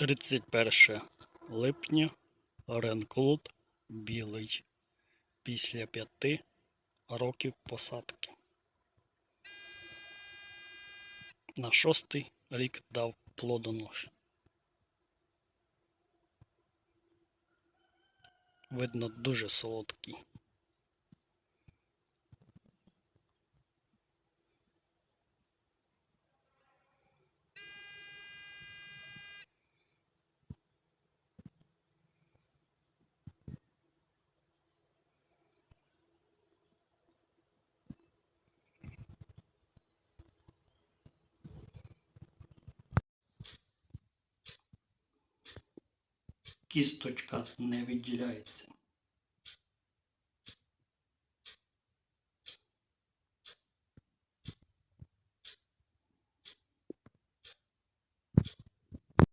31 липня Ренклуд білий після п'яти років посадки. На шостий рік дав плодоноші. Видно, дуже солодкий. Кісточка не відділяється.